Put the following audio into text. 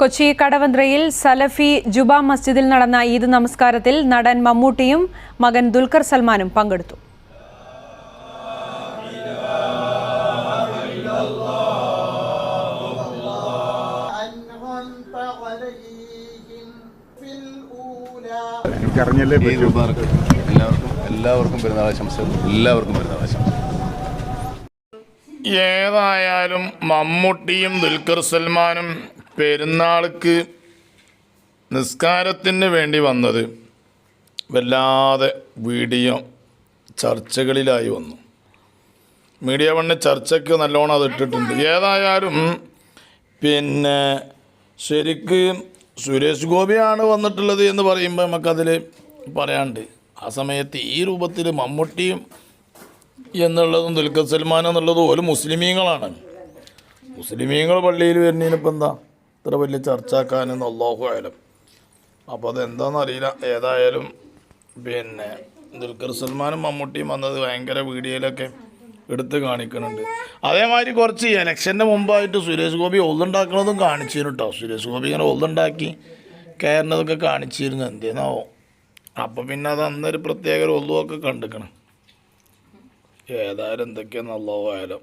കൊച്ചി കടവന്ത്രയിൽ സലഫി ജുബാ മസ്ജിദിൽ നടന്ന ഈദ് നമസ്കാരത്തിൽ നടൻ മമ്മൂട്ടിയും മകൻ ദുൽഖർ സൽമാനും പങ്കെടുത്തു. എല്ലാവർക്കും എല്ലാവർക്കും ഏതായാലും മമ്മൂട്ടിയും ദുൽഖർ സൽമാനും പെരുന്നാൾക്ക് നിസ്കാരത്തിന് വേണ്ടി വന്നത് വല്ലാതെ വീഡിയോ ചർച്ചകളിലായി വന്നു. മീഡിയ വണ്ണ് ചർച്ചയ്ക്ക് നല്ലോണം അത് ഇട്ടിട്ടുണ്ട്. ഏതായാലും പിന്നെ ശരിക്ക് സുരേഷ് ഗോപിയാണ് വന്നിട്ടുള്ളത് എന്ന് പറയുമ്പോൾ നമുക്കതിൽ പറയാണ്ട് ആ സമയത്ത് ഈ രൂപത്തിൽ മമ്മൂട്ടിയും എന്നുള്ളതും ദുൽഖർ സൽമാൻ എന്നുള്ളതും ഒരു മുസ്ലിമീങ്ങളാണ്. മുസ്ലിമീങ്ങൾ പള്ളിയിൽ വരുന്നതിനിപ്പോൾ എന്താ? ഇത്ര വലിയ ചർച്ചാക്കാനെന്ന് അള്ളാഹു ആയാലും അപ്പോൾ അതെന്താണെന്ന് അറിയില്ല ഏതായാലും പിന്നെ ദുൽഖർ സൽമാനും മമ്മൂട്ടിയും വന്നത് ഭയങ്കര വീഡിയോയിലൊക്കെ എടുത്ത് കാണിക്കുന്നുണ്ട്. അതേമാതിരി കുറച്ച് ഇലക്ഷന്റെ മുമ്പായിട്ട് സുരേഷ് ഗോപി ഒന്നുണ്ടാക്കണതും കാണിച്ചിരുന്നു കേട്ടോ സുരേഷ് ഗോപി ഇങ്ങനെ ഒന്നുണ്ടാക്കി കയറുന്നതൊക്കെ കാണിച്ചിരുന്നു. എന്തേന്നാവോ അപ്പോൾ പിന്നെ അത് അന്നൊരു പ്രത്യേക ഒരു ഒന്നുമൊക്കെ കണ്ടിക്കണം. ഏതായാലും എന്തൊക്കെയാണെന്നുള്ളതായാലും